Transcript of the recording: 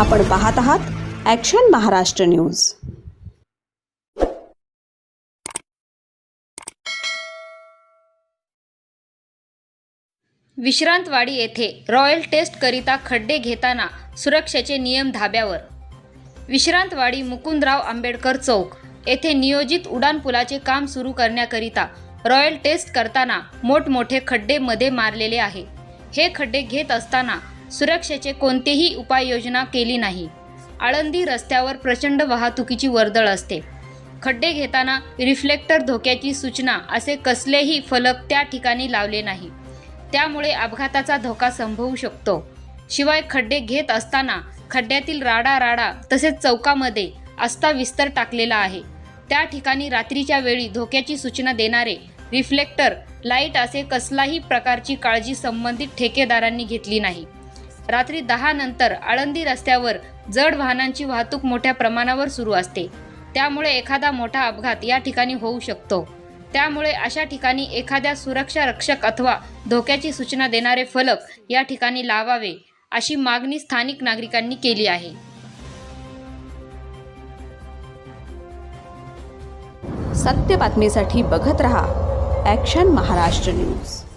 आपण पाहत आहात ॲक्शन महाराष्ट्र न्यूज विश्रांतवाडी येथे रॉयल टेस्ट करिता खड्डे घेताना सुरक्षेचे नियम धाब्यावर. विश्रांतवाडी मुकुंदराव आंबेडकर चौक येथे नियोजित उड्डाणपुलाचे काम सुरू करण्याकरिता रॉयल टेस्ट करताना मोठमोठे खड्डे मध्ये मारलेले आहे. हे खड्डे घेत असताना सुरक्षेचे कोणतेही उपाययोजना केली नाही. आळंदी रस्त्यावर प्रचंड वाहतुकीची वर्दळ असते. खड्डे घेताना रिफ्लेक्टर धोक्याची सूचना असे कसलेही फलक त्या ठिकाणी लावले नाही. त्यामुळे अपघाताचा धोका संभवू शकतो. शिवाय खड्डे घेत असताना खड्ड्यातील राडा राडा तसेच चौकामध्ये अस्ता विस्तर टाकलेला आहे. त्या ठिकाणी रात्रीच्या वेळी धोक्याची सूचना देणारे रिफ्लेक्टर लाइट असे कसलाही प्रकारची काळजी संबंधित ठेकेदारांनी घेतली नाही. रात्री दहा नंतर आळंदी रस्त्यावर जड वाहनांची वाहतूक मोठ्या प्रमाणावर सुरू असते. त्यामुळे एखादा मोठा अपघात या ठिकाणी होऊ शकतो. त्यामुळे अशा ठिकाणी एखाद्या सुरक्षा रक्षक अथवा धोक्याची सूचना देणारे फलक या ठिकाणी लावावे अशी मागणी स्थानिक नागरिकांनी केली आहे. सत्य बातमीसाठी बघत रहा ॲक्शन महाराष्ट्र न्यूज